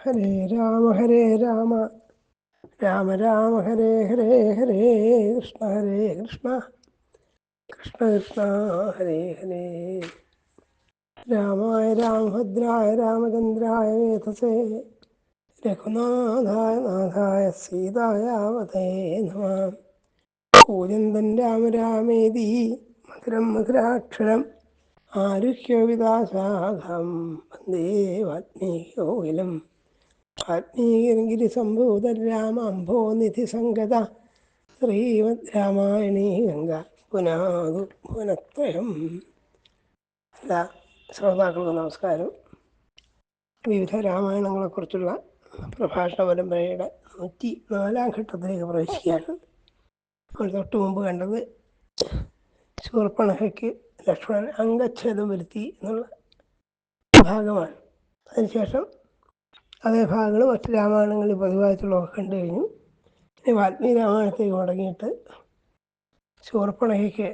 ഹരേ രാമ ഹരേ രാമ. രാമ രാമ ഹരേ ഹരേ ഹരേ കൃഷ്ണ ഹരേ കൃഷ്ണ. കൃഷ്ണ കൃഷ്ണ ഹരേ ഹരേ. രാമായ രാമഭദ്രായ രാമചന്ദ്രായ വേധസേ രഘുനാഥായ നാഥായ സീതായാവതേ നമ. കൂജന്തൻ രാമ രാമേതി മധുരം മധുരാക്ഷരം. ആരുഹ്യവിദാശാഖം വന്ദേ വാത്മീകോകിലം വാത്മീകിരിസംഭൂത രാമാംഭോ നിധി സംഗത. ശ്രീമദ് രാമായണീ ഗംഗ. പുനാതു പുനത്രയം. എല്ലാ ശ്രോതാക്കൾക്കും നമസ്കാരം. വിവിധ രാമായണങ്ങളെക്കുറിച്ചുള്ള പ്രഭാഷണ പരമ്പരയുടെ നൂറ്റി നാലാം ഘട്ടത്തിലേക്ക് പ്രവേശിക്കുകയാണ്. നമ്മൾ തൊട്ട് മുമ്പ് കണ്ടത് ശൂർപ്പണഹയ്ക്ക് ലക്ഷ്മണൻ അംഗച്ഛേദം വരുത്തി എന്നുള്ള ഭാഗമാണ്. അതിനുശേഷം അതേ ഭാഗങ്ങൾ മറ്റ് രാമായണങ്ങളിൽ പതിവായിട്ടുള്ളതൊക്കെ കണ്ടു കഴിഞ്ഞു. ഇനി വാൽമീകി രാമായണത്തേക്ക് മടങ്ങിയിട്ട് ശൂർപ്പണഹയ്ക്ക്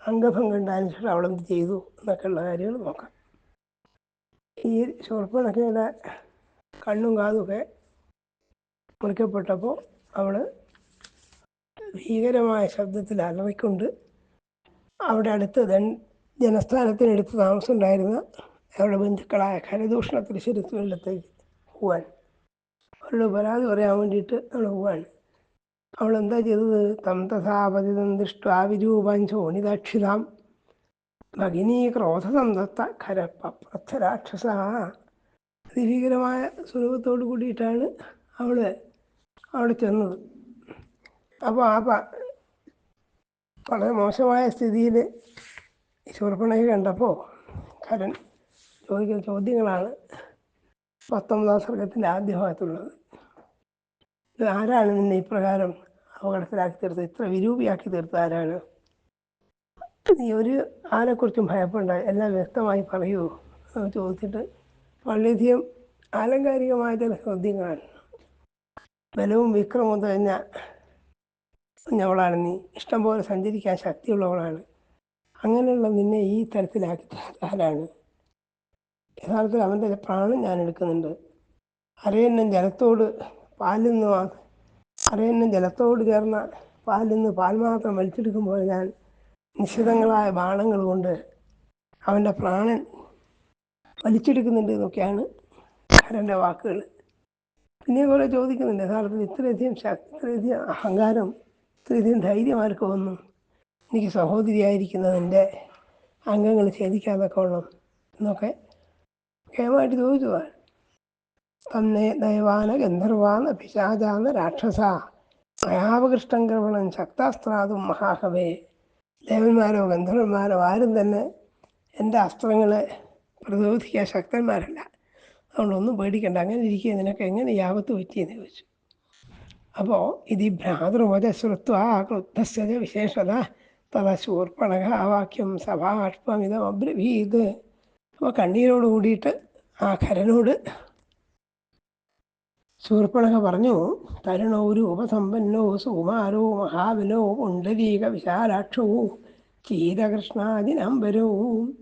അംഗഭംഗം ശേഷം അവളെന്ത് ചെയ്തു എന്നൊക്കെയുള്ള കാര്യങ്ങൾ നോക്കാം. ഈ ശൂർപ്പണഖയുടെ കണ്ണും കാതുമൊക്കെ മുറിക്കപ്പെട്ടപ്പോൾ അവൾ ഭീകരമായ ശബ്ദത്തിൽ അലറിക്കൊണ്ട് അവിടെ അടുത്ത് ജനസ്ഥാനത്തിനടുത്ത് താമസം ഉണ്ടായിരുന്ന അവരുടെ ബന്ധുക്കളായ കരദൂഷണ തൃശ്ശൂരത്തുകളിലത്തേക്ക് പോവാൻ അവരുടെ പരാതി പറയാൻ വേണ്ടിയിട്ട് അവൾ പോവാൻ അവൾ എന്താ ചെയ്തത്? തം തഥാപതി ദൃഷ്ട വിരൂപാൻ ചോണിതാക്ഷിതാം ഭഗിനി ക്രോധസന്തത്ത ഖരപ്പ രാക്ഷസ അതിഭീകരമായ സ്വരൂപത്തോട് കൂടിയിട്ടാണ് അവൾ അവിടെ ചെന്നത്. അപ്പോൾ ആ വളരെ മോശമായ സ്ഥിതിയിൽ ശൂർപ്പണയെ കണ്ടപ്പോൾ കരൻ ചോദിക്കുന്ന ചോദ്യങ്ങളാണ് പത്തൊമ്പതാം സർഗത്തിന്റെ ആദ്യ ഭാഗത്തുള്ളത് ആരാണ് നിന്നെ ഇപ്രകാരം അപകടത്തിലാക്കി തീർത്തത്? ഇത്ര വിരൂപിയാക്കി തീർത്ത ആരാണ്? നീ ഒരു ആരെക്കുറിച്ചും ഭയപ്പെടണ്ട. എല്ലാം വ്യക്തമായി പറയൂ എന്ന് ചോദിച്ചിട്ട് വളരെയധികം ആലങ്കാരികമായ ചില ചോദ്യങ്ങളാണ്. ബലവും വിക്രമവും തന്നെ ഞവളാണ് നീ. ഇഷ്ടം പോലെ സഞ്ചരിക്കാൻ ശക്തിയുള്ളവളാണ്. അങ്ങനെയുള്ള നിന്നെ ഈ തരത്തിലാക്കി ആരാണ്? യഥാർത്ഥത്തിൽ അവന്റെ പ്രാണൻ ഞാൻ എടുക്കുന്നുണ്ട്. അരയന്നം ജലത്തോട് പാലിൽ നിന്ന് അരയന്നം ജലത്തോട് ചേർന്ന പാലിൽ നിന്ന് പാൽ മാത്രം വലിച്ചെടുക്കുമ്പോൾ ഞാൻ നിശ്ചിതങ്ങളായ ബാണങ്ങൾ കൊണ്ട് അവന്റെ പ്രാണൻ വലിച്ചെടുക്കുന്നുണ്ട് എന്നൊക്കെയാണ് ഖരന്റെ വാക്കുകൾ. പിന്നെ കുറെ ചോദിക്കുന്നുണ്ട്. യഥാർത്ഥത്തിൽ ഇത്രയധികം ശക്തി ഇത്രയധികം അഹങ്കാരം ഇത്രയധികം ധൈര്യം ആർക്ക് വന്നു? എനിക്ക് സഹോദരിയായിരിക്കുന്നതിന്റെ അംഗങ്ങൾ ഛേദിക്കാതെ കൊള്ളും എന്നൊക്കെ കേമായിട്ട് ചോദിച്ചതാണ് തന്നെ ദൈവാന ഗന്ധർവാന പിശാചാന രാക്ഷസ. മയാപകൃഷ്ടം കൃപണം ശക്താസ്ത്രാതും മഹാകവേ ദേവന്മാരോ ഗന്ധർവന്മാരോ ആരും തന്നെ എന്റെ അസ്ത്രങ്ങളെ പ്രതിരോധിക്കാൻ ശക്തന്മാരല്ല. അതുകൊണ്ടൊന്നും പേടിക്കണ്ട. അങ്ങനെ ഇരിക്കുക നിനക്ക് എങ്ങനെ യാപത്ത് പറ്റിയെന്ന് ചോദിച്ചു. അപ്പോൾ ഇത് ഈ ഭ്രാതൃവചശ്രുത്വ ക്ലുബ്ധസ്യ വിശേഷത തഥാ ശൂർപ്പണക ആ വാക്യം സഭാഷ്പമിതം അബ്രവീത് അപ്പോൾ കണ്ണീരോട് കൂടിയിട്ട് ആ ഖരനോട് ശൂർപ്പണക പറഞ്ഞു തരണോ ഒരു ഉപസമ്പന്നോ സുകുമാരോ മഹാബലോ പുണ്ടരീക വിശാലാക്ഷവും ചീതകൃഷ്ണാദിനംബരവും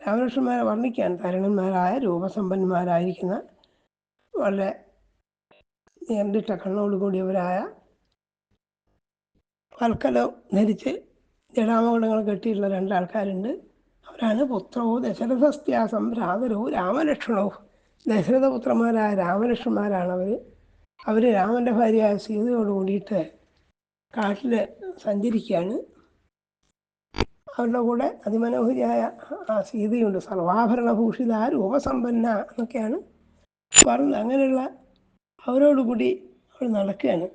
രാമകൃഷ്ണന്മാരെ വർണിക്കാൻ തരുണന്മാരായ രൂപസമ്പന്നന്മാരായിരിക്കുന്ന വളരെ നേരിട്ട കണ്ണോട് കൂടിയവരായ വൽക്കലം ധരിച്ച് ജടാമകുടങ്ങൾ കെട്ടിയിട്ടുള്ള രണ്ടാൾക്കാരുണ്ട്. അവരാണ് പുത്രോ ദശരഥസ്ത്യാസം ഭ്രാതരോ രാമലക്ഷ്മണോ ദശരഥപുത്രന്മാരായ രാമലക്ഷ്മണന്മാരാണ് അവർ അവർ രാമന്റെ ഭാര്യയായ സീതയോട് കൂടിയിട്ട് കാട്ടിൽ സഞ്ചരിക്കുകയാണ് അവരുടെ കൂടെ അതിമനോഹരിയായ ആ സീതയുണ്ട്. സർവാഭരണഭൂഷിത രൂപസമ്പന്ന എന്നൊക്കെയാണ് പറഞ്ഞത് അങ്ങനെയുള്ള അവരോടുകൂടി അവൾ നടക്കുകയാണ്.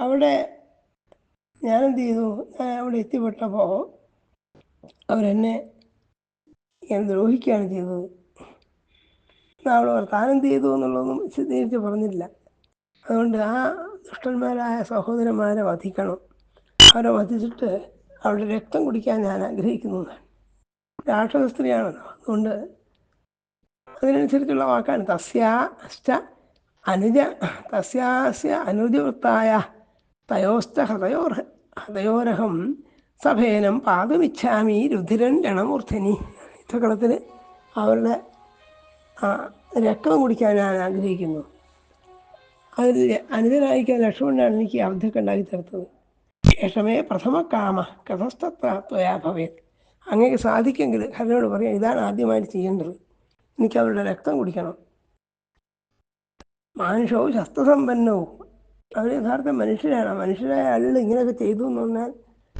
അവിടെ ഞാനെന്ത് ചെയ്തു? ഞാൻ അവിടെ എത്തിപ്പെട്ടപ്പോൾ അവരെന്നെ ഞാൻ ദ്രോഹിക്കുകയാണ് ചെയ്തത്. അവൾ താനെന്ത് ചെയ്തു എന്നുള്ളതൊന്നും വിശദീകരിച്ച് പറഞ്ഞില്ല അതുകൊണ്ട് ആ ദുഷ്ടന്മാരായ സഹോദരന്മാരെ വധിക്കണം. അവരെ വധിച്ചിട്ട് അവരുടെ രക്തം കുടിക്കാൻ ഞാൻ ആഗ്രഹിക്കുന്നു രാക്ഷസ സ്ത്രീയാണല്ലോ. അതുകൊണ്ട് അതിനനുസരിച്ചുള്ള വാക്കാണ്. തസ്യാശ്ച അനുജ തസ്യാസ്യ അനുജവൃത്തായ തയോസ്ഥ ഹൃദയോർ ഹൃദയോരഹം സഭേനം പാദമിച്ഛാമി രുധിരൻ രണമൂർധനി. യുദ്ധക്കളത്തിൽ അവരുടെ രക്തം കുടിക്കാൻ ഞാൻ ആഗ്രഹിക്കുന്നു. അതിൽ അനുജനായിരിക്കാൻ ലക്ഷ്മണനാണ് എനിക്ക് അവധിയൊക്കെ ഉണ്ടാക്കി തീർത്തത് ശേഷമേ പ്രഥമ കാമ കഥസ്ഥത്വയാ അങ്ങേക്ക് സാധിക്കെങ്കിൽ ഹരനോട് പറയാം ഇതാണ് ആദ്യമായിട്ട് ചെയ്യേണ്ടത്. എനിക്ക് അവരുടെ രക്തം കുടിക്കണം. മാനുഷവും ശസ്ത്രസമ്പന്നവും അവർ യഥാർത്ഥ മനുഷ്യരാണ്. മനുഷ്യരായ ആളുകൾ ഇങ്ങനെയൊക്കെ ചെയ്തു എന്ന് പറഞ്ഞാൽ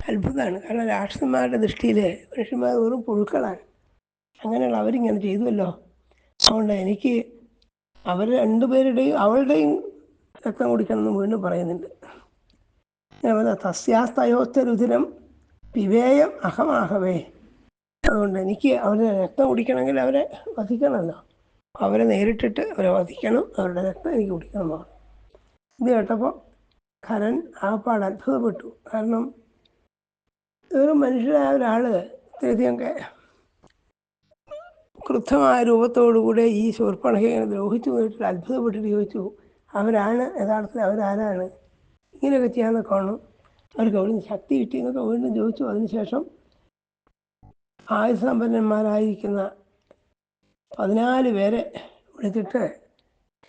അത്ഭുതമാണ്. കാരണം രാക്ഷസന്മാരുടെ ദൃഷ്ടിയിൽ മനുഷ്യന്മാർ വെറും പുഴുക്കളാണ്. അങ്ങനെയുള്ള അവരിങ്ങനെ ചെയ്തുവല്ലോ. അതുകൊണ്ട് എനിക്ക് അവർ രണ്ടുപേരുടെയും അവളുടെയും രക്തം കുടിക്കണമെന്ന് വീണ്ടും പറയുന്നുണ്ട്. അതേപോലെ തസ്യാസ്തയോത്ത വിവേയം അഹമാഹവേ. അതുകൊണ്ട് എനിക്ക് അവരുടെ രക്തം കുടിക്കണമെങ്കിൽ അവരെ വധിക്കണമല്ലോ. അവരെ നേരിട്ടിട്ട് അവരെ വധിക്കണം. അവരുടെ രക്തം എനിക്ക് കുടിക്കണം എന്ന് പറഞ്ഞു ഇത് കേട്ടപ്പോൾ ഖരൻ ആപ്പാട് അത്ഭുതപ്പെട്ടു. കാരണം ഒരു മനുഷ്യരായ ഒരാൾ ഇത്രയധികമൊക്കെ ക്രുദ്ധമായ രൂപത്തോടുകൂടെ ഈ ശൂർപ്പണകയെ ദ്രോഹിച്ചു പോയിട്ട് അത്ഭുതപ്പെട്ടിട്ട് ചോദിച്ചു അവരാണ്? യഥാർത്ഥത്തിൽ അവരാരാണ്? ഇങ്ങനെയൊക്കെ ചെയ്യാമെന്നൊക്കെ കാണും അവർക്ക് അവിടുന്ന് ശക്തി കിട്ടി എന്നൊക്കെ വീണ്ടും ചോദിച്ചു. അതിനുശേഷം ആയുസമ്പന്നന്മാരായിരിക്കുന്ന പതിനാല് പേരെ വിളിച്ചിട്ട്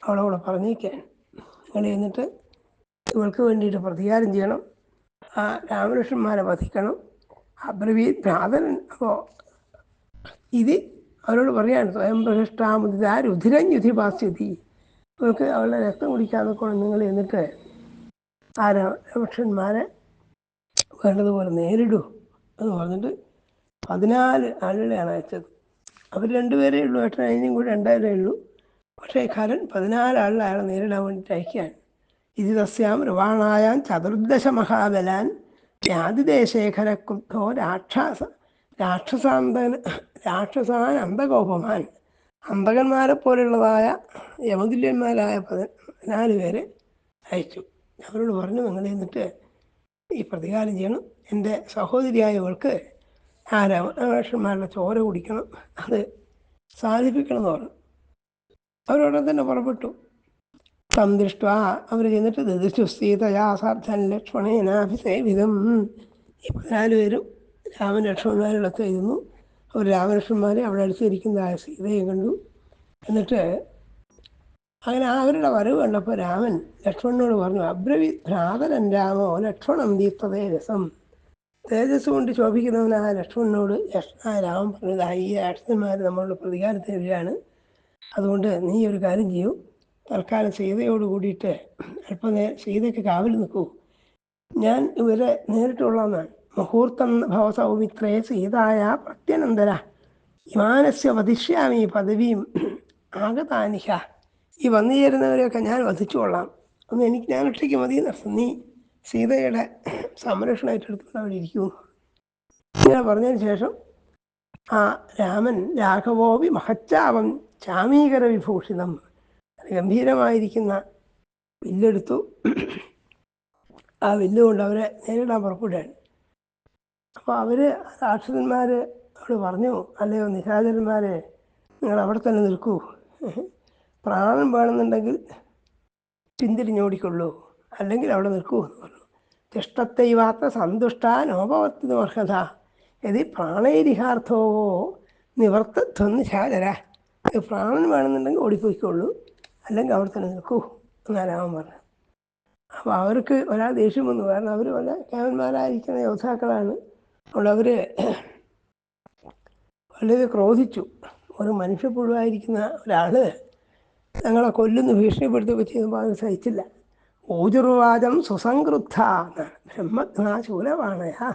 അവളവിടെ പറഞ്ഞേക്കാൻ നിങ്ങൾ എന്നിട്ട് ഇവൾക്ക് വേണ്ടിയിട്ട് പ്രതികാരം ചെയ്യണം. ആ രാമകൃഷ്ണന്മാരെ വധിക്കണം. അബ്രവീ ഭ്രാതൻ അപ്പോൾ ഇത് അവരോട് പറയാണ് സ്വയം പ്രതിഷ്ഠാമുദിത രുധിരഞ്ഞുധി യുധിപാസ്യതി അവർക്ക് അവളുടെ രക്തം കുടിക്കാതെ കൊണ്ട് നിങ്ങൾ എന്നിട്ട് ആ രാമകൃഷ്ണന്മാരെ വേണ്ടതുപോലെ നേരിടൂ എന്ന് പറഞ്ഞിട്ട് പതിനാല് ആളുകളെയാണ് അയച്ചത്. അവർ രണ്ടുപേരേ ഉള്ളൂ ഏട്ടൻ അതിനും കൂടി രണ്ടായിരേ ഉള്ളൂ. പക്ഷേ കാരൻ പതിനാല് ആളിൽ അയാളെ നേരിടാൻ വേണ്ടിയിട്ട് അയക്കുകയാണ്. ഇത് തസ്യാം ഋവാണായാം ചതുർദശ മഹാബലാൻ വ്യാധിദേശേഖര രാക്ഷാസ രാക്ഷസ രാക്ഷസാന്തകൻ രാക്ഷസാൻ അന്തകോപമാൻ അന്തകന്മാരെ പോലുള്ളതായ യമതുല്യന്മാരായ പതിനാല് പേരെ അയച്ചു. അവരോട് പറഞ്ഞു നിങ്ങൾ എന്നിട്ട് ഈ പ്രതികാരം ചെയ്യണം. എന്റെ സഹോദരിയായവൾക്ക് ആ രാമകൃഷ്ണന്മാരുടെ ചോര കുടിക്കണം. അത് സാധിപ്പിക്കണം എന്ന് പറഞ്ഞു. അവരോടെ തന്നെ പുറപ്പെട്ടു. തം ദൃഷ്ട അവർ ചെന്നിട്ട് ദദിച്ചു സീതയാ സാധൻ ലക്ഷ്മണേനാഭിസേവിതം ഈ പതിനാല് പേരും രാമൻ ലക്ഷ്മണന്മാരുടെ ഇരുന്നു. അവർ രാമലക്ഷ്മന്മാരെ അവിടെ അടുത്തിരിക്കുന്നതായ സീതയെ കണ്ടു. എന്നിട്ട് അങ്ങനെ അവരുടെ വരവ് കണ്ടപ്പോൾ രാമൻ ലക്ഷ്മണനോട് പറഞ്ഞു അബ്രവി ഭ്രാതരൻ രാമോ ലക്ഷ്മണം ദീപ്ത തേജസം. തേജസ് കൊണ്ട് ശോഭിക്കുന്നവനായ ലക്ഷ്മണനോട് ലക്ഷ്മണായ രാമൻ പറഞ്ഞത് ഈ രാക്ഷസന്മാർ നമ്മളുടെ പ്രതികാരത്തെ വരികയാണ് അതുകൊണ്ട് നീ ഒരു കാര്യം ചെയ്യൂ. തൽക്കാലം സീതയോട് കൂടിയിട്ട് അല്പനേ സീതയ്ക്ക് കാവൽ നിൽക്കൂ. ഞാൻ ഇവരെ നേരിട്ടുള്ളതാണ് മുഹൂർത്തം ഭവസൗമിത്രേ സീതായ പ്രത്യനന്തര. വിമാനസ്യ വധിഷ്യാമി പദവിയും ആകതാനിഹ ഈ വന്നു ചേരുന്നവരെയൊക്കെ ഞാൻ വധിച്ചുകൊള്ളാം. ഒന്ന് എനിക്ക് ഞാൻ ഒറ്റയ്ക്ക് മതി നടത്തും നീ സീതയുടെ സംരക്ഷണം ഏറ്റെടുത്തുകൊണ്ട് അവിടെ ഇരിക്കൂ ഇങ്ങനെ പറഞ്ഞതിന് ശേഷം ആ രാമൻ രാഘവോപി മഹച്ചാവം ചാമീകര വിഭൂഷിതം ഗംഭീരമായിരിക്കുന്ന വില്ലെടുത്തു ആ വില്ലുകൊണ്ട് അവരെ നേരിടാൻ പുറപ്പെടുകയാണ്. അപ്പോൾ അവർ രാക്ഷസന്മാർ അവിടെ പറഞ്ഞു അല്ലയോ നിശാചരന്മാരെ നിങ്ങൾ അവിടെ തന്നെ നിൽക്കൂ. പ്രാണൻ വേണമെന്നുണ്ടെങ്കിൽ പിന്തിരിഞ്ഞോടിക്കൊള്ളൂ. അല്ലെങ്കിൽ അവിടെ നിൽക്കൂ എന്ന് പറഞ്ഞു. തിഷ്ടത്തൈവാത്ത സന്തുഷ്ട നോപവത്തി നോർഹത യതി പ്രാണൈരിഹാർത്ഥവോ നിവർത്തത്വം ശാചര പ്രാണൻ വേണമെന്നുണ്ടെങ്കിൽ ഓടിപ്പോയിക്കൊള്ളൂ. അല്ലെങ്കിൽ അവിടെ തന്നെ നിൽക്കൂ. എന്നാണ് രാമൻ പറഞ്ഞു അപ്പോൾ അവർക്ക് ഒരാൾ ദേഷ്യം വന്നു. കാരണം അവർ വല്ല കേവന്മാരായിരിക്കുന്ന യോദ്ധാക്കളാണ്. അതുകൊണ്ട് അവർ വളരെ ക്രോധിച്ചു. ഒരു മനുഷ്യപ്പുഴുവായിരിക്കുന്ന ഒരാൾ ഞങ്ങളെ കൊല്ലുന്നു ഭീഷണിപ്പെടുത്തുകയൊക്കെ ചെയ്യുമ്പോൾ അത് സഹിച്ചില്ല. ഊജുർവാദം സുസംകൃദ്ധ എന്നാണ്. ബ്രഹ്മജ്ഞാ ആ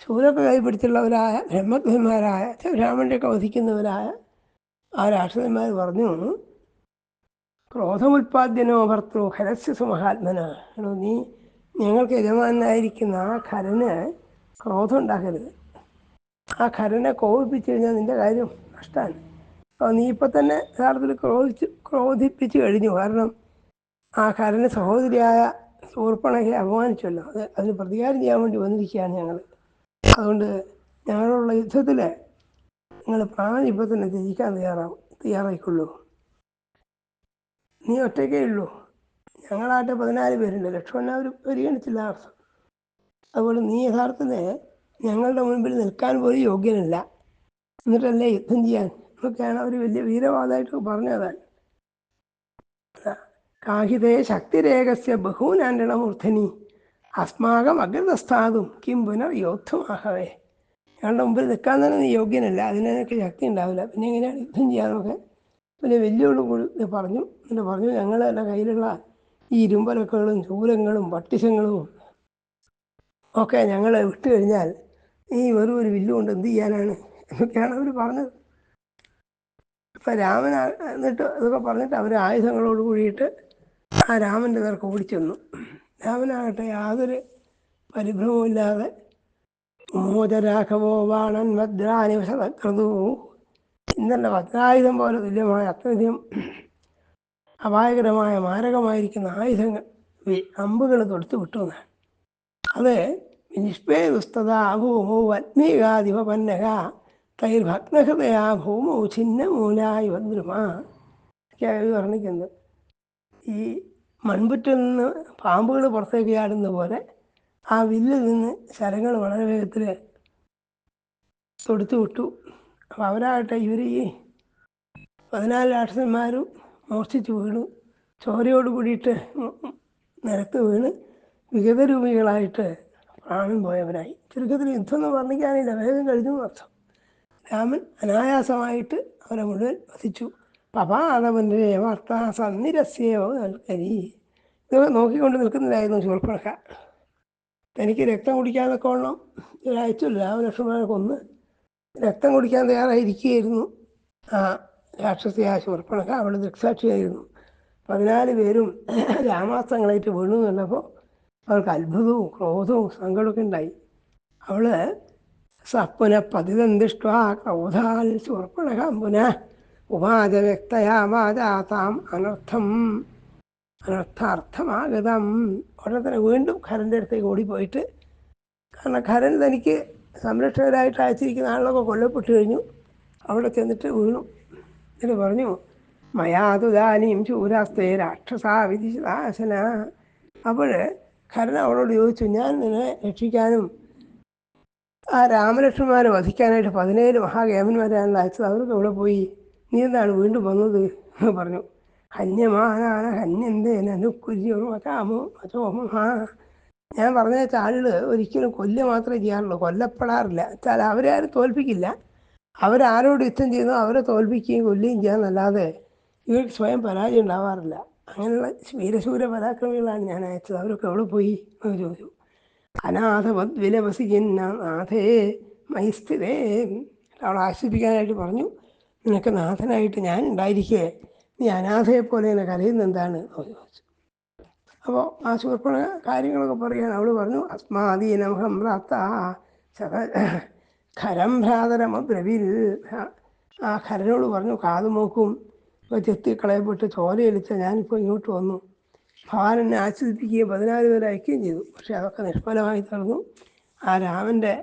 ശൂലൊക്കെ കൈപിടിച്ചുള്ളവരായ ബ്രഹ്മജ്ഞന്മാരായ ബ്രാഹ്മണരൊക്കെ വധിക്കുന്നവരായ ആ രാക്ഷസന്മാർ പറഞ്ഞു ക്രോധമുൽപാദ്യനോ ഭർത്തൃ ഖരസ്യ സുമഹാത്മന. എടോ നീ ഞങ്ങൾക്ക് യജമാനായിരിക്കുന്ന ആ ഖരന് ക്രോധം ഉണ്ടാക്കരുത്. ആ ഖരനെ കോപിപ്പിച്ചു കഴിഞ്ഞാൽ നിന്റെ കാര്യം നഷ്ടമാണ് അപ്പോൾ നീ ഇപ്പം തന്നെ യഥാർത്ഥത്തിൽ ക്രോധിച്ച് ക്രോധിപ്പിച്ചു കഴിഞ്ഞു. കാരണം ആ ഖരന് സഹോദരിയായ സൂർപ്പണയെ അപമാനിച്ചല്ലോ. അത് അതിന് പ്രതികാരം ചെയ്യാൻ വേണ്ടി വന്നിരിക്കുകയാണ് ഞങ്ങൾ അതുകൊണ്ട് ഞങ്ങളുള്ള യുദ്ധത്തിൽ നിങ്ങൾ പ്രാണൻ ഇപ്പം തന്നെ ത്യജിക്കാൻ തയ്യാറാവും തയ്യാറായിക്കൊള്ളൂ. നീ ഒറ്റയ്ക്കേ ഉള്ളൂ. ഞങ്ങളാട്ടെ പതിനാല് പേരുണ്ട്. ലക്ഷ്മണ അവർ പരിഗണിച്ചില്ല അതുപോലെ നീ യഥാർത്ഥത്തിൽ ഞങ്ങളുടെ മുൻപിൽ നിൽക്കാൻ പോലും യോഗ്യനല്ല. എന്നിട്ടല്ലേ യുദ്ധം ചെയ്യാൻ? എന്നൊക്കെയാണ് അവർ വലിയ വീരവാദമായിട്ട് പറഞ്ഞതാണ്. കാഹിതേ ശക്തിരേഖസ്യ ബഹൂനാന്റണമൂർധനി അസ്മാകം അഗ്രതസ്ഥാതും കിം പുനർ ഞങ്ങളുടെ മുമ്പിൽ നിൽക്കാൻ തന്നെ നീ യോഗ്യനല്ല. അതിനൊക്കെ ശക്തി ഉണ്ടാവില്ല. പിന്നെ എങ്ങനെയാണ് യുദ്ധം ചെയ്യാനൊക്കെ പിന്നെ വെല്ലുവിളി കൂടി പറഞ്ഞു. പിന്നെ പറഞ്ഞു. ഞങ്ങളുടെ കയ്യിലുള്ള ഈ ഇരുമ്പലക്കുകളും ചൂരങ്ങളും പട്ടിശങ്ങളും ഒക്കെ ഞങ്ങൾ വിട്ടു കഴിഞ്ഞാൽ ഈ വെറും ഒരു വില്ലു കൊണ്ട് എന്ത് ചെയ്യാനാണ് എന്നൊക്കെയാണ് അവർ പറഞ്ഞത്. അപ്പം രാമൻ എന്നിട്ട് അതൊക്കെ പറഞ്ഞിട്ട് അവർ ആയുധങ്ങളോട് കൂടിയിട്ട് ആ രാമന്റെ നേർക്ക് ഓടിച്ചെന്നു. രാമനാകട്ടെ യാതൊരു പരിഭ്രമവുമില്ലാതെ മോചരാഘവോ ബാണൻ ഭദ്രാനി ഇന്നലെ വജ്രായുധം പോലെ തുല്യമായ അത്രയധികം അപായകരമായ മാരകമായിരിക്കുന്ന ആയുധങ്ങൾ അമ്പുകൾ തൊടുത്തു വിട്ടു എന്നാണ്. അത് നിഷ്പേദുസ്തത ഭൂമോ വത്മീകാധിപന്നക തൈർഭഗ്നഹൃദയാ ഭൂമോ ഛിന്നമൂലായി വദ്രുമ. ഒക്കെയാണ് വർണിക്കുന്നത്. ഈ മൺപുറ്റിൽ നിന്ന് പാമ്പുകൾ പുറത്തേക്ക് ചാടുന്ന പോലെ ആ വില്ലിൽ നിന്ന് ശരങ്ങൾ വളരെ വേഗത്തിൽ തൊടുത്തു വിട്ടു. അപ്പോൾ അവരാകട്ടെ ഇവർ ഈ പതിനാല് രാക്ഷസന്മാരും മോഷ്ടിച്ച് വീണു. ചോരയോട് കൂടിയിട്ട് നിരത്ത് വീണ് വിഗതരൂപികളായിട്ട് പ്രാണൻ പോയവരായി. ചുരുക്കത്തിൽ യുദ്ധം എന്ന് വർണിക്കാനില്ല. വേഗം കഴിഞ്ഞു അർത്ഥം. രാമൻ അനായാസമായിട്ട് അവരെ മുഴുവൻ വധിച്ചു. പപാതവന്റെ വാർത്ത സന്നിരസ്യവ നൽകരി ഇതൊക്കെ നോക്കിക്കൊണ്ട് നിൽക്കുന്നില്ലായിരുന്നു ശൂർപ്പണക്ക തനിക്ക് രക്തം കുടിക്കാതൊക്കെ ഉള്ളണം ഒരാഴ്ചയില്ല രാമലക്ഷ്മണനെ കൊന്ന് രക്തം കുടിക്കാൻ തയ്യാറായിരിക്കുകയായിരുന്നു. ആ രാക്ഷസിയായ ശൂർപ്പണക്ക അവൾ ദൃക്സാക്ഷിയായിരുന്നു. പതിനാല് പേരും രാമാസ്ത്രങ്ങളായിട്ട് വീണു എന്നുള്ളപ്പോൾ അവൾക്ക് അത്ഭുതവും ക്രോധവും സങ്കടമൊക്കെ ഉണ്ടായി. അവൾ സപ്പുന പതിതന്തിഷ്ട ക്രോധാൽ ശൂർപ്പണകം പുന വ്യക്തയാവാചാതാം അനർത്ഥം അനർത്ഥാർത്ഥമാഗതം. ഉടനെ തന്നെ വീണ്ടും ഖരന്റെ അടുത്തേക്ക് ഓടിപ്പോയിട്ട് കാരണം ഖരൻ തനിക്ക് സംരക്ഷകരായിട്ട് അയച്ചിരിക്കുന്ന ആളൊക്കെ കൊല്ലപ്പെട്ടു കഴിഞ്ഞു. അവിടെ ചെന്നിട്ട് വീണു. എന്നിട്ട് പറഞ്ഞു മയാതുദാനിയും ചൂരാസ്തേ രാക്ഷസാ വിധിശാസന അപ്പോൾ ഖരൻ അവളോട് ചോദിച്ചു ഞാൻ നിന്നെ രക്ഷിക്കാനും ആ രാമലക്ഷ്മണന്മാരെ വധിക്കാനായിട്ട് പതിനേഴ് മഹാകേമന്മാരാണ് അയച്ചത്. അവർക്ക് അവിടെ പോയി? നീ എന്താണ് വീണ്ടും വന്നത്? എന്ന് പറഞ്ഞു. ഹന്യമാനാന ഹന്യന്തേന അനുക്കുര്യോ മറ്റാമോ ആ ഞാൻ പറഞ്ഞ ആളുകൾ ഒരിക്കലും കൊല്ല മാത്രമേ ചെയ്യാറുള്ളൂ. കൊല്ലപ്പെടാറില്ല. വെച്ചാൽ അവരെ ആരും തോൽപ്പിക്കില്ല. അവരാരോട് യുദ്ധം ചെയ്യുന്നു അവരെ തോൽപ്പിക്കുകയും കൊല്ലുകയും ചെയ്യാന്നല്ലാതെ ഇവർക്ക് സ്വയം പരാജയം ഉണ്ടാവാറില്ല. അങ്ങനെയുള്ള വീരശൂര പരാക്രമികളാണ് ഞാൻ അയച്ചത്. അവരൊക്കെ എവിടെ പോയി എന്ന് ചോദിച്ചു അനാഥവത് വിലവസിക്കുന്ന നാഥേ മൈസ്ഥിതേ അവളെ ആശ്വസിപ്പിക്കാനായിട്ട് പറഞ്ഞു. നിനക്ക് നാഥനായിട്ട് ഞാൻ ഉണ്ടായിരിക്കേ. നീ അനാഥയെപ്പോലെ എന്നെ കരയുന്ന എന്താണ് എന്ന് ചോദിച്ചു. അപ്പോൾ ആ ശൂർപ്പണ കാര്യങ്ങളൊക്കെ പറയാൻ അവൾ പറഞ്ഞു അസ്മാദീനം ഹംഭ്രാത്ത ഖരം ഭ്രാതരമ്രവിൽ ആ ഖരനോട് പറഞ്ഞു കാതുമോക്കും ഇപ്പോൾ ചെത്തിക്കളയപ്പെട്ട് ചോരയൊലിച്ച ഞാനിപ്പോൾ ഇങ്ങോട്ട് വന്നു. ഭഗവാൻ എന്നെ ആശ്വസിപ്പിക്കുകയും പതിനാല് പേരെ അയക്കുകയും ചെയ്തു. പക്ഷെ അതൊക്കെ നിഷ്ഫലമായി തീർന്നു. ആ രാമന്റെ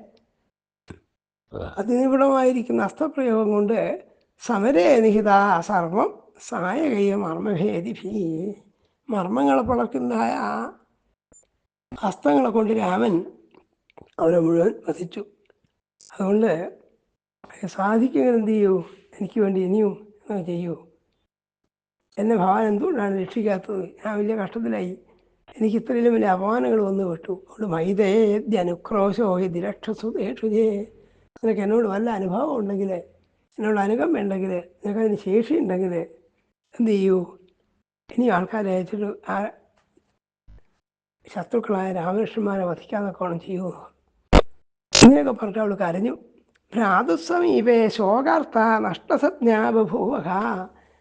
അതിനിവിടമായിരിക്കുന്ന അസ്ത്രപ്രയോഗം കൊണ്ട് സമരേ നിഹിത സർവം സായകയ മർമ്മഭേദിഭി മർമ്മങ്ങളെ പളർക്കുന്ന ആ അസ്ത്രങ്ങളെ കൊണ്ട് രാമൻ അവരെ മുഴുവൻ വധിച്ചു. അതുകൊണ്ട് സാധിക്കുമെങ്കിൽ എന്ത് ചെയ്യൂ? എനിക്ക് വേണ്ടി ഇനിയും ചെയ്യൂ. എന്നെ ഭഗവാൻ എന്തുകൊണ്ടാണ് രക്ഷിക്കാത്തത്? ഞാൻ വലിയ കഷ്ടത്തിലായി. എനിക്ക് ഇത്രയും വലിയ അപമാനങ്ങൾ വന്ന് വിട്ടു അതുകൊണ്ട് മൈതേദ്യനുക്രോശോ ദിരക്ഷസുതേഷുജേ നിനക്ക് എന്നോട് വല്ല അനുഭവം ഉണ്ടെങ്കിൽ എന്നോട് അനുകമ്പ ഉണ്ടെങ്കിൽ നിനക്ക് അതിന് ശേഷി ഉണ്ടെങ്കിൽ എന്ത് ചെയ്യൂ? ഇനി ആൾക്കാരെ അയച്ചിട്ട് ആ ശത്രുക്കളായ രാമകൃഷ്ണന്മാരെ വധിക്കാതൊക്കെ ഓണം ചെയ്യൂ ഇങ്ങനെയൊക്കെ പറഞ്ഞിട്ട് അവൾ കരഞ്ഞു. ഭ്രാതുസമീപേ ശോകാർത്ഥ നഷ്ടസജ്ഞാബഭൂവക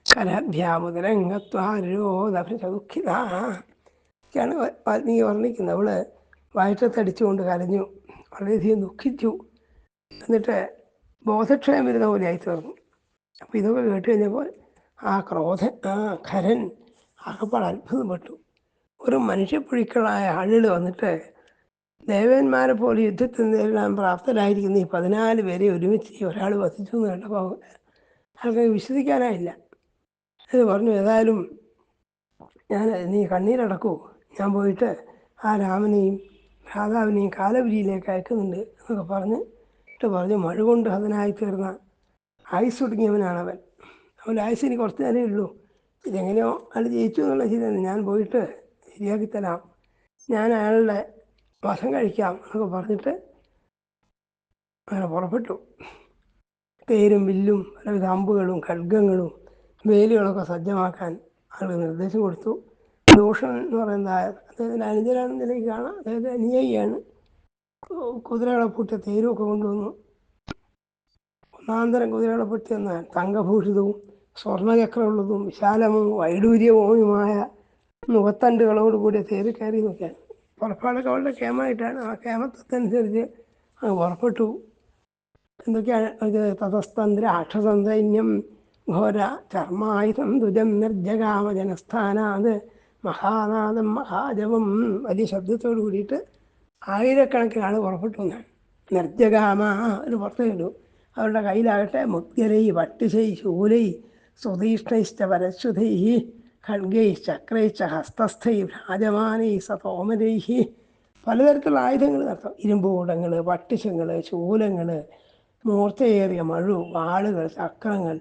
കലഭ്യാമുദരംഗത്വാരോധഭിചദുഃഖിത ഒക്കെയാണ് വാൽമീകി വർണിക്കുന്നത്. അവൾ വയറ്റത്തടിച്ചുകൊണ്ട് കരഞ്ഞു. വളരെയധികം ദുഃഖിച്ചു. എന്നിട്ട് ബോധക്ഷയം വരുന്ന പോലെ ആയി തീർന്നു. അപ്പോൾ ഇതൊക്കെ കേട്ട് കഴിഞ്ഞപ്പോൾ ആ ക്രോധൻ ആ ഖരൻ ആകപ്പാട് അത്ഭുതപ്പെട്ടു ഒരു മനുഷ്യപ്പുഴുക്കളായ ആളുകൾ വന്നിട്ട് ദേവന്മാരെ പോലെ യുദ്ധത്തിൽ നേരിടാൻ പ്രാപ്തരായിരിക്കുന്ന ഈ പതിനാല് പേരെ ഒരുമിച്ച് ഒരാൾ വധിച്ചു എന്ന് കണ്ടപ്പോൾ ആൾക്ക് വിശ്വസിക്കാനായില്ല. അത് പറഞ്ഞു ഏതായാലും ഞാൻ നീ കണ്ണീരടക്കൂ. ഞാൻ പോയിട്ട് ആ രാമനെയും രാധാവിനെയും കാലപുരിയിലേക്ക് അയക്കുന്നുണ്ട് എന്നൊക്കെ പറഞ്ഞ് ഇട്ട് പറഞ്ഞു. മഴ കൊണ്ട് ഹതനായി തീർന്ന ആയുസ് തുടങ്ങിയവനാണ് അവൻ അവന്റെ ആയുസ് ഇനി കുറച്ച് നേരമേ ഉള്ളൂ. ഇതെങ്ങനെയോ അയാൾ ജയിച്ചു എന്നുള്ള ശരിയാണ് ഞാൻ പോയിട്ട് ശരിയാക്കി തരാം. ഞാൻ അയാളുടെ വശം കഴിക്കാം എന്നൊക്കെ പറഞ്ഞിട്ട് അങ്ങനെ പുറപ്പെട്ടു. തേരും വില്ലും പലവിധ അമ്പുകളും ഖഡ്ഗങ്ങളും വേലികളൊക്കെ സജ്ജമാക്കാൻ ആൾക്ക് നിർദ്ദേശം കൊടുത്തു. ദൂഷൺ എന്ന് പറയുന്ന അദ്ദേഹത്തിന്റെ അനുജനാണെന്ന് നിലയ്ക്ക് കാണാം. അദ്ദേഹത്തെ അനുയായിയാണ്. കുതിരകളെ പൂട്ടിയ തേരുമൊക്കെ കൊണ്ടുവന്നു. ഒന്നാന്തരം കുതിരകളെ പൊട്ടിയെന്ന തങ്കഭൂഷിതവും സ്വർണചക്രമുള്ളതും വിശാലവും വൈഡൂര്യവുമായ മുഖത്തണ്ടുകളോട് കൂടിയ തേര് കയറി നിൽക്കാൻ. പുറപ്പാടൊക്കെ അവളുടെ ക്ഷേമമായിട്ടാണ്. ആ ക്ഷേമത്വത്തനുസരിച്ച് പുറപ്പെട്ടു. എന്തൊക്കെയാണ് ഇത് തതസ്തന്ത്ര അക്ഷസൈന്യം ഘോര ചർമായുധം ദുജം നിർജകാമജനസ്ഥാനാത് മഹാനാദം മഹാജവം വലിയ ശബ്ദത്തോട് കൂടിയിട്ട് ആയിരക്കണക്കിന് ആൾ പുറപ്പെട്ടു എന്നാണ്. നിർജകാമ ഒരു പുറത്തു കണ്ടു അവരുടെ കയ്യിലാകട്ടെ മുദ്ഗരൈ വട്ടിശൈ ശൂലൈ സുതീഷ്ണൈശ്ച പരശ്വതൈ ഖഡ്ഗൈ ചക്രൈശ്ച ഹസ്തസ്ഥൈ ഭ്രാജമാനൈ സതോമരൈ പലതരത്തിലുള്ള ആയുധങ്ങൾ നടത്താം. ഇരുമ്പൂടങ്ങൾ പട്ടിശങ്ങൾ ശൂലങ്ങൾ മൂർച്ചയേറിയ മഴു വാളുകൾ ചക്രങ്ങൾ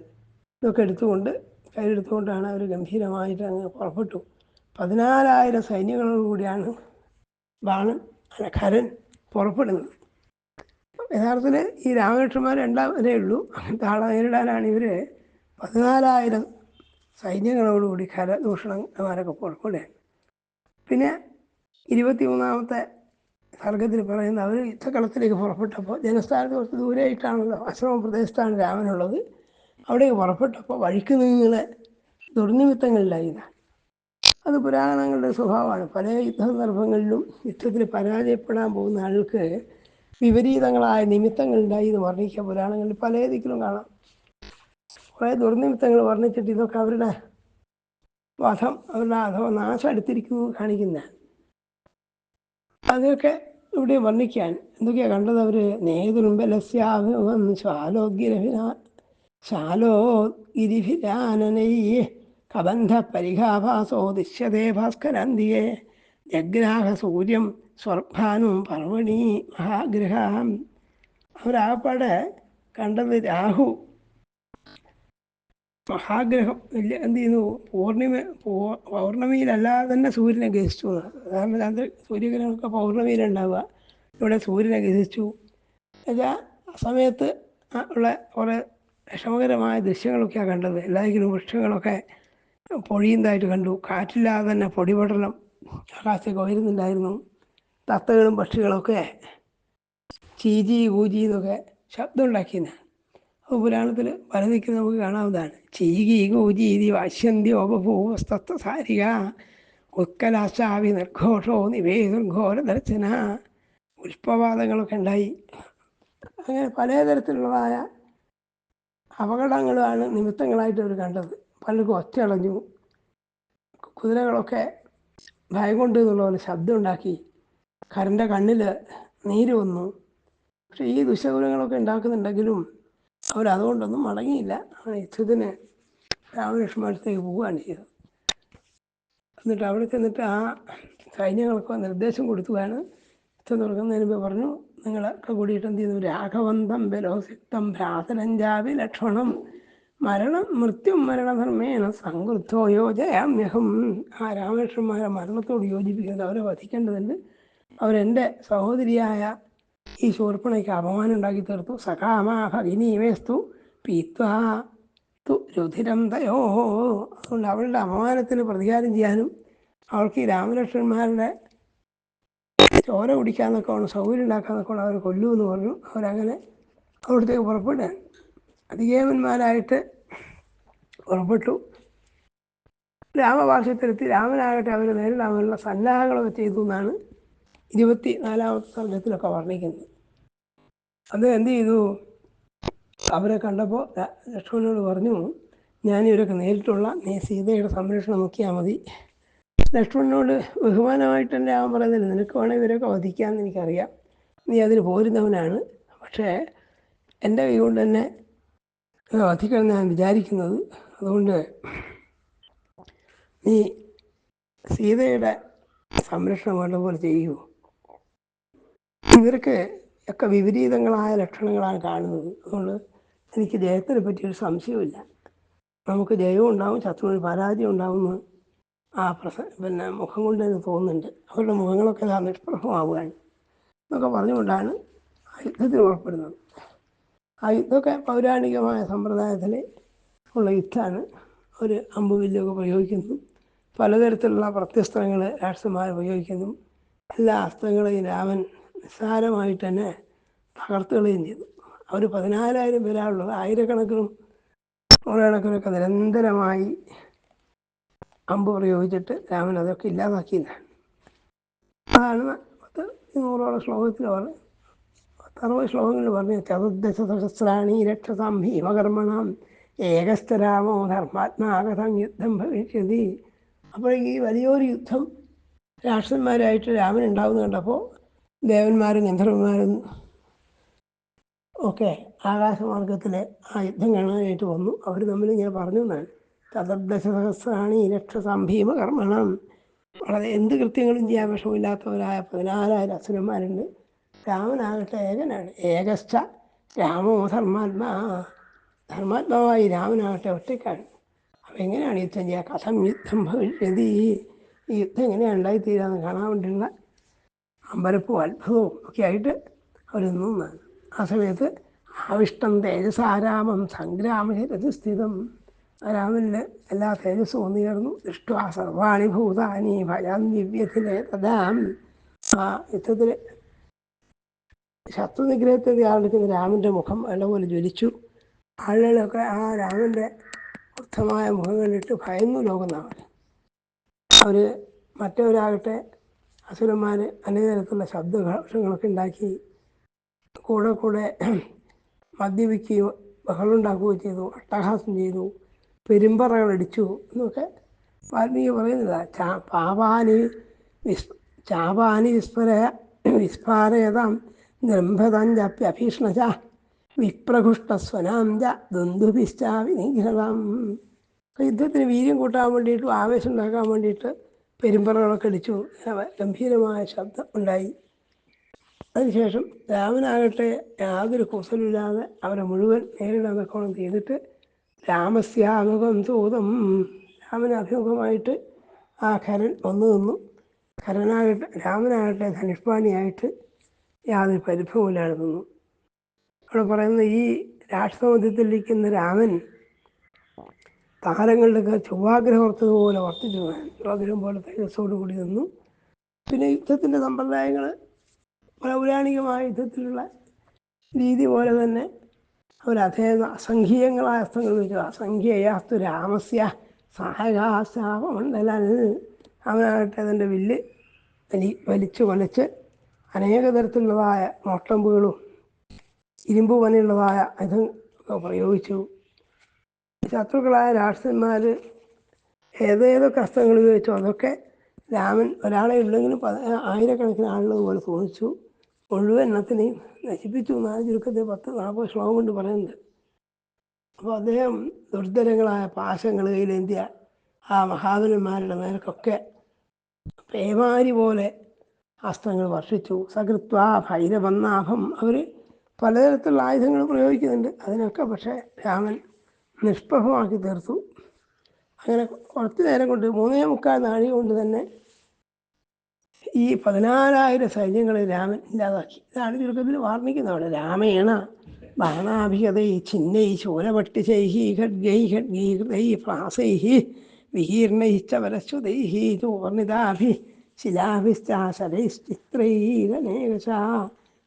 ഇതൊക്കെ എടുത്തുകൊണ്ട് കയ്യിലെടുത്തുകൊണ്ടാണ് അവർ ഗംഭീരമായിട്ട് അങ്ങ് പുറപ്പെട്ടു. പതിനാലായിരം സൈന്യങ്ങളോട് കൂടിയാണ് ബാണൻ അല്ല ഖരൻ പുറപ്പെടുന്നത്. യഥാർത്ഥത്തിൽ ഈ രാമകൃഷ്ണന്മാർ രണ്ടാമതേ ഉള്ളൂ. ആളെ നേരിടാനാണ് ഇവർ പതിനാലായിരം സൈന്യങ്ങളോടുകൂടി ഖരദൂഷണന്മാരൊക്കെ പുറപ്പെടുകയാണ് പിന്നെ ഇരുപത്തി മൂന്നാമത്തെ സർഗത്തിൽ പറയുന്ന അവർ യുദ്ധക്കളത്തിലേക്ക് പുറപ്പെട്ടപ്പോൾ ജനസ്ഥാനത്ത് കുറച്ച് ദൂരെയായിട്ടാണല്ലോ ആശ്രമ പ്രദേശത്താണ് രാമനുള്ളത്. അവിടേക്ക് പുറപ്പെട്ടപ്പോൾ വഴിക്ക് നീങ്ങളെ ദുർനിമിത്തങ്ങളിലായി അത് പുരാണങ്ങളുടെ സ്വഭാവമാണ്. പല യുദ്ധ സന്ദർഭങ്ങളിലും യുദ്ധത്തിൽ പരാജയപ്പെടാൻ പോകുന്ന ആൾക്ക് വിപരീതങ്ങളായ നിമിത്തങ്ങളുണ്ടായി എന്ന് വർണിക്കുക പുരാണങ്ങളിൽ പല ദിക്കിലും കാണാം. കുറേ ദുർനിമിത്തങ്ങൾ വർണിച്ചിട്ട് ഇതൊക്കെ അവരുടെ വധം അവരുടെ അഥവാ നാശം എടുത്തിരിക്കുന്നു കാണിക്കുന്ന. അതൊക്കെ ഇവിടെ വർണിക്കാൻ എന്തൊക്കെയാണ് കണ്ടത് അവർ നേതൃമ്പലസ്യാഭവം ശാലോഗിരഭിന ശാലോ ഗിരിഭിരാനനൈ കബന്ധ പരിഘാഭാസോ ദൃശ്യതേ ഭാസ്കരാന്തിയെ ജഗ്രാഹ സൂര്യം സ്വർഭാനും പർവണി മഹാഗ്രഹം. അവരാകപ്പാടെ കണ്ടത് രാഹു മഹാഗ്രഹം വലിയ എന്ത് ചെയ്യുന്നു? പൂർണിമ പൗർണമിയിലല്ലാതെ തന്നെ സൂര്യനെ ഗ്രഹിച്ചു അതാണ് ചന്ദ്ര സൂര്യഗ്രഹമൊക്കെ പൗർണമിയിലുണ്ടാവുക. ഇവിടെ സൂര്യനെ ഗ്രഹിച്ചു. എന്നുവെച്ചാൽ ആ സമയത്ത് ഉള്ള കുറേ വിഷമകരമായ ദൃശ്യങ്ങളൊക്കെയാണ് കണ്ടത്. എല്ലായെങ്കിലും വൃക്ഷങ്ങളൊക്കെ പൊഴിയുന്നതായിട്ട് കണ്ടു. കാറ്റില്ലാതെ തന്നെ പൊടിപടലം ആകാശത്തേക്ക് ഉയരുന്നുണ്ടായിരുന്നു. തത്തകളും പക്ഷികളൊക്കെ ചീജി കൂജി എന്നൊക്കെ ശബ്ദം ഉണ്ടാക്കിയെന്നാണ് പുരാണത്തിൽ പല ദിക്കിൽ നമുക്ക് കാണാവുന്നതാണ്. ചീകി കൂജീതി വാശ്യന്തി ഓപഭൂവസ്തത്വ സാരിക ഉത്കലാശാവി നിർഘോഷോ നിവേദർഘോര ദർശന പുഷ്പവാദങ്ങളൊക്കെ ഉണ്ടായി. അങ്ങനെ പലതരത്തിലുള്ളതായ അപകടങ്ങളാണ് നിമിത്തങ്ങളായിട്ട് അവർ കണ്ടത്. പലർക്കും ഒറ്റയളഞ്ഞു കുതിരകളൊക്കെ ഭയം കൊണ്ട് എന്നുള്ള പോലെ ശബ്ദം ഉണ്ടാക്കി കരന്റെ കണ്ണിൽ നീര് വന്നു. പക്ഷേ ഈ ദുശകുലങ്ങളൊക്കെ ഉണ്ടാക്കുന്നുണ്ടെങ്കിലും അവരതുകൊണ്ടൊന്നും മടങ്ങിയില്ല. യുദ്ധത്തിന് രാമലക്ഷ്മണത്തേക്ക് പോവുകയാണ് ചെയ്തത്. എന്നിട്ട് അവിടെ ചെന്നിട്ട് ആ സൈന്യങ്ങൾക്ക് നിർദ്ദേശം കൊടുത്തുകയാണ് യുദ്ധം തുടങ്ങുന്നതിന് മുമ്പ് പറഞ്ഞു നിങ്ങളൊക്കെ കൂടിയിട്ട് എന്ത് ചെയ്യുന്നു? രാഘവന്തം ബലോസിക്തം ഭ്രാസനഞ്ചാവി ലക്ഷണം മരണം മൃത്യു മരണധർമ്മേണ സംകൃത്തോ യോജയാമ്യഹം. ആ രാമകൃഷ്ണന്മാരെ മരണത്തോട് യോജിപ്പിക്കുന്നത് അവരെ വധിക്കേണ്ടതുണ്ട്. അവരെന്റെ സഹോദരിയായ ഈ ശൂർപ്പണയ്ക്ക് അപമാനം ഉണ്ടാക്കി തീർത്തു. സകാമാ ഭഗിനീമേസ്തു പീത്വാ തു രുധിരം തയോ. അതുകൊണ്ട് അവളുടെ അപമാനത്തിന് പ്രതികാരം ചെയ്യാനും അവൾക്ക് ഈ രാമലക്ഷ്മണന്മാരുടെ ചോര കുടിക്കാന്നൊക്കെ ഉള്ള സൗകര്യം ഉണ്ടാക്കാന്നൊക്കെ ഉള്ള അവർ കൊല്ലുമെന്ന് പറഞ്ഞു. അവരങ്ങനെ അവിടത്തേക്ക് പുറപ്പെടുകയാണ് അധികേമന്മാരായിട്ട് പുറപ്പെട്ടു. രാമഭാഷത്തിലെത്തി രാമനാകട്ടെ അവർ നേരിടാനുള്ള സന്നാഹങ്ങളൊക്കെ ചെയ്തു എന്നാണ് ഇരുപത്തി നാലാമത്തെ സർഗത്തിലൊക്കെ വർണിക്കുന്നത്. അത് എന്ത് ചെയ്തു? അവരെ കണ്ടപ്പോൾ ലക്ഷ്മണനോട് പറഞ്ഞു ഞാൻ ഇവരൊക്കെ നേരിട്ടുള്ള നീ സീതയുടെ സംരക്ഷണം നോക്കിയാൽ മതി. ലക്ഷ്മണനോട് ബഹുമാനമായിട്ട് തന്നെ അവൻ പറയുന്നില്ല. നിനക്ക് വേണേൽ ഇവരൊക്കെ വധിക്കാമെന്ന് എനിക്കറിയാം. നീ അതിന് പോരുന്നവനാണ്. പക്ഷേ എന്റെ കൈ കൊണ്ട് തന്നെ വധിക്കണം ഞാൻ വിചാരിക്കുന്നത്. അതുകൊണ്ട് നീ സീതയുടെ സംരക്ഷണം വേണ്ട പോലെ ചെയ്യൂ. ഇവർക്ക് ഒക്കെ വിപരീതങ്ങളായ ലക്ഷണങ്ങളാണ് കാണുന്നത്. അതുകൊണ്ട് എനിക്ക് ജയത്തിനെ പറ്റിയൊരു സംശയമില്ല നമുക്ക് ജയവും ഉണ്ടാവും ശത്രുവിന് പരാജയം ഉണ്ടാവുമെന്ന് ആ പ്രസ പിന്നെ മുഖം കൊണ്ട് തന്നെ തോന്നുന്നുണ്ട്. അവരുടെ മുഖങ്ങളൊക്കെ എല്ലാം നിഷ്പ്രഭമാവുകയാണ്. എന്നൊക്കെ പറഞ്ഞുകൊണ്ടാണ് ആ യുദ്ധത്തിന് ഉൾപ്പെടുന്നത്. ആ യുദ്ധമൊക്കെ പൗരാണികമായ സമ്പ്രദായത്തിൽ ഉള്ള യുദ്ധമാണ്. ഒരു അമ്പുവില്ലൊക്കെ പ്രയോഗിക്കുന്നു. പലതരത്തിലുള്ള പ്രത്യസ്ത്രങ്ങൾ രാഷ്ട്രന്മാർ ഉപയോഗിക്കുന്നു എല്ലാ അസ്ത്രങ്ങളെയും രാമൻ നിസ്സാരമായിട്ട് തന്നെ തകർത്തുകളയും ചെയ്തു. അവർ പതിനാലായിരം പേരാളുള്ളത് ആയിരക്കണക്കിനും നൂറുകണക്കിനൊക്കെ നിരന്തരമായി അമ്പ് പ്രയോഗിച്ചിട്ട് രാമൻ അതൊക്കെ ഇല്ലാതാക്കിയതാണ് അതാണ് പത്ത് നൂറോളം ശ്ലോകത്തിൽ പറഞ്ഞ് പത്തറുപത് ശ്ലോകങ്ങളിൽ പറഞ്ഞ ചതുർദശ സഹസ്രാണി രക്ഷസാം ഭീമകർമ്മണം ഏകസ്ഥരാമോ ധർമാത്മാകഥം യുദ്ധം ഭവിഷ്യതി. അപ്പോൾ ഈ വലിയൊരു യുദ്ധം രാക്ഷസന്മാരായിട്ട് രാമൻ ഉണ്ടാവുന്ന കണ്ടപ്പോൾ ദേവന്മാരും ഗന്ധർവന്മാരും ഒക്കെ ആകാശമാർഗത്തിലെ ആ യുദ്ധം കാണാനായിട്ട് വന്നു. അവർ തമ്മിൽ ഇങ്ങനെ പറഞ്ഞു എന്നാണ് ചതുർദശ സഹസ്രാണി സംഭീമ ഭീമകർമ്മണം വളരെ എന്ത് കൃത്യങ്ങളും ചെയ്യാൻ വിഷമില്ലാത്തവരായ പതിനാലായിരം അസുരന്മാരുണ്ട്. രാമനാകട്ടെ ഏകനാണ്. ഏകസ്ഥ രാമോ ധർമാത്മാ. ധർമാത്മാവായി രാമനാകട്ടെ ഒറ്റയ്ക്കാണ്. അപ്പം എങ്ങനെയാണ് യുദ്ധം ചെയ്യുക? കഥം യുദ്ധം ഭവിഷ്യതി. ഈ യുദ്ധം എങ്ങനെയാണ് ഉണ്ടായിത്തീരാന്ന് കാണാൻ വേണ്ടിയുള്ള അമ്പരപ്പും അത്ഭുതവും ഒക്കെ ആയിട്ട് അവർ നിന്നാണ് ആ സമയത്ത് ആവിഷ്ടം തേജസാരാമം സംഗ്രാമരത് സ്ഥിതം രാമനിൽ എല്ലാ തേജസ്സും ഒന്നു ചേർന്നു. ദൃഷ്ട്വാ സർവാണി ഭൂതാനി ഭയാൻ ദിവ്യത്തിലെ തഥാം ആ യുദ്ധത്തിൽ ശത്രു നിഗ്രഹത്തിൽ ആളെടുക്കുന്ന രാമന്റെ മുഖം നല്ലപോലെ ജ്വലിച്ചു. ആളുകളൊക്കെ ആ രാമന്റെ വൃദ്ധമായ മുഖം ഭയന്നു ലോകന്നാണ് അവർ മറ്റവരാകട്ടെ അസുരന്മാർ അനേക തരത്തിലുള്ള ശബ്ദ ഘോഷങ്ങളൊക്കെ ഉണ്ടാക്കി കൂടെ കൂടെ മദ്യപിക്കുകയും ബഹളുണ്ടാക്കുകയോ ചെയ്തു അട്ടഹാസം ചെയ്തു പെരുമ്പറകൾ അടിച്ചു എന്നൊക്കെ വാൽമീകി പറയുന്നില്ല ചാ പാപാനി വിസ് ചാപാനി വിസ്ഫര വിസ്ഫാരയതാം നിർഭതഞ്ചപ്യഭീഷ്ണച വിപ്രഘുഷ്ടസ്വനാഞ്ച ദുന്ദുഭിശ്ചാ യുദ്ധത്തിന് വീര്യം കൂട്ടാൻ വേണ്ടിയിട്ടും ആവേശം ഉണ്ടാക്കാൻ വേണ്ടിയിട്ട് പെരുമ്പറകളൊക്കെ അടിച്ചു. ഗംഭീരമായ ശബ്ദം ഉണ്ടായി. അതിനുശേഷം രാമനാകട്ടെ യാതൊരു കുസലില്ലാതെ അവരെ മുഴുവൻ നേരിടാൻ തക്കോണം ചെയ്തിട്ട് രാമസ്യാമുഖം തൂതം. രാമന് അഭിമുഖമായിട്ട് ആ ഖരൻ വന്നു നിന്നു. ഖരനാകട്ടെ രാമനാകട്ടെ ധനുഷ്പാണിയായിട്ട് യാതൊരു പരിഭവമില്ലാതെ നിന്നു. അവിടെ പറയുന്നത് ഈ രാഷ്ട്രമധ്യത്തിലിരിക്കുന്ന രാമൻ താരങ്ങളുടെയൊക്കെ ചൊവ്വാഗ്രഹം ഓർത്തതുപോലെ വർത്തിച്ചു. ചൊവ്വാഗ്രഹം പോലെ തേജസ്സോടു കൂടി നിന്നു. പിന്നെ യുദ്ധത്തിന്റെ സമ്പ്രദായങ്ങൾ പൗരാണികമായ യുദ്ധത്തിലുള്ള രീതി പോലെ തന്നെ അവർ അതേ അസംഖ്യങ്ങളായ അസ്ത്രങ്ങൾ വെച്ചു അസംഖ്യയാസ്തു രാമസ്യ സഹായകാശാപമണ്ഡലൻ അവനാകട്ടെ അതിന്റെ വില്ല് വലി വലിച്ചു വലിച്ച് അനേക തരത്തിലുള്ളതായ മോട്ടമ്പുകളും ഇരുമ്പ് പനിയുള്ളതായ ഇതും പ്രയോഗിച്ചു. ശത്രുക്കളായ രാഷ്ട്രന്മാർ ഏതേതൊക്കെ അസ്ത്രങ്ങൾ ഉപയോഗിച്ചു. അതൊക്കെ രാമൻ ഒരാളെ ഉള്ളെങ്കിലും പത ആയിരക്കണക്കിന് ആളുകൾ പോലെ തോന്നിച്ചു. മുഴുവൻ എണ്ണത്തിനെയും നശിപ്പിച്ചു എന്നാണ് ചുരുക്കത്തിൽ പത്ത് നാൽപ്പത് ശ്ലോകം കൊണ്ട് പറയുന്നത്. അപ്പോൾ അദ്ദേഹം ദുർദ്ധരങ്ങളായ പാശങ്ങൾ കയ്യിലേന്തിയ ആ മഹാബലന്മാരുടെ നേർക്കൊക്കെ പേമാരി പോലെ അസ്ത്രങ്ങൾ വർഷിച്ചു. സകൃത്വ ഭൈരവന്നാഭം അവർ പലതരത്തിലുള്ള ആയുധങ്ങൾ പ്രയോഗിക്കുന്നുണ്ട്. അതിനൊക്കെ പക്ഷേ രാമൻ നിഷ്പ്രഭമാക്കി തീർത്തു. അങ്ങനെ കുറച്ച് നേരം കൊണ്ട് മൂന്നേ മുക്കാൽ നാഴി കൊണ്ട് തന്നെ ഈ പതിനാലായിരം സൈന്യങ്ങളെ രാമൻ ഇല്ലാതാക്കി. ഇതാണ് ചുരുക്കത്തിൽ വാർണിക്കുന്നതാണ് രാമേണ ബാണാഭിഗതൈ ഛിന്നൈ ശൂലപട്ടിശൈഹി ഖഡ്ഗൈ ഖഡ്ഗീകൃതൈ പ്രാസൈഹി വിഹീർണൈശ്ച ചോർണിതാഭി ശിലാഭിശ്ചാശലൈശ്ചിത്രൈരനേകശ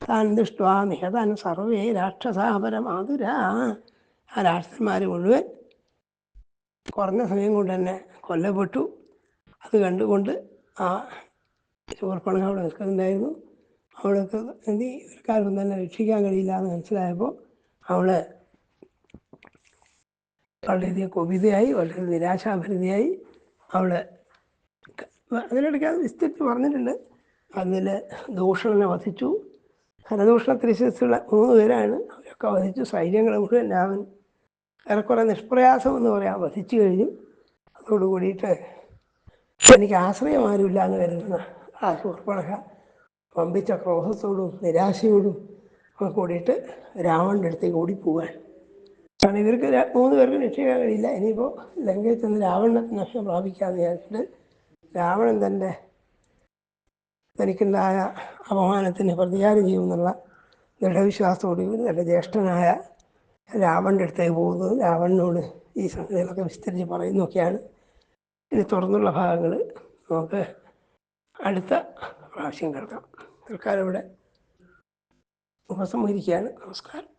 താൻ ദൃഷ്ട്വാ നിഹതാൻ സർവേ രാക്ഷസാപരമാതുരാ. ആ രാക്ഷസന്മാർ മുഴുവൻ കുറഞ്ഞ സമയം കൊണ്ട് തന്നെ കൊല്ലപ്പെട്ടു. അത് കണ്ടുകൊണ്ട് ആ ശൂർപ്പണക അവിടെ നിൽക്കുന്നുണ്ടായിരുന്നു. അവൾക്ക് എന്ത് ഇവർക്കാർക്കും തന്നെ രക്ഷിക്കാൻ കഴിയില്ല എന്ന് മനസ്സിലായപ്പോൾ അവൾ വളരെയധികം കുപിതയായി വളരെ നിരാശാഭരിതയായി അവൾ അതിനിടയ്ക്ക് അത് വിസ്തരിച്ച് പറഞ്ഞിട്ടുണ്ട്. അതിൽ ദൂഷണനെ വധിച്ചു. ഹരദൂഷണ ത്രിശിസ്സുള്ള മൂന്ന് പേരാണ് അവരൊക്കെ വധിച്ചു. സൈന്യങ്ങളെ മുഴുവൻ രാമൻ ഏറെക്കുറെ നിഷ്പ്രയാസം എന്ന് പറയാം വധിച്ചു കഴിഞ്ഞു. അതോട് കൂടിയിട്ട് എനിക്ക് ആശ്രയം ആരുമില്ല എന്ന് കരുതുന്ന ആ ശൂർപ്പണക വമ്പിച്ച ക്രോധത്തോടും നിരാശയോടും ഒക്കെ കൂടിയിട്ട് രാവണന്റെ അടുത്തേക്ക് ഓടിപ്പോവാൻ. കാരണം ഇവർക്ക് മൂന്ന് പേർക്ക് രക്ഷിക്കാൻ കഴിയില്ല ഇനിയിപ്പോൾ ലങ്കയിൽ ചെന്ന് രാവണൻ നഷ്ടം പ്രാപിക്കാമെന്ന് വിചാരിച്ചിട്ട് രാവണൻ തന്റെ തനിക്കുണ്ടായ അപമാനത്തിന് പ്രതികാരം ചെയ്യുമെന്നുള്ള ദൃഢവിശ്വാസത്തോടുകൂടി തന്റെ ജ്യേഷ്ഠനായ രാവണന്റെ അടുത്തേക്ക് പോകുന്നത്. രാവണനോട് ഈ സംഗതികളൊക്കെ വിസ്തരിച്ച് പറയുന്നൊക്കെയാണ്. ഇനി തുറന്നുള്ള ഭാഗങ്ങൾ നമുക്ക് അടുത്ത പ്രാവശ്യം കേൾക്കാം. തൽക്കാലം ഇവിടെ ഉപസംഹരിക്കുകയാണ്. നമസ്കാരം.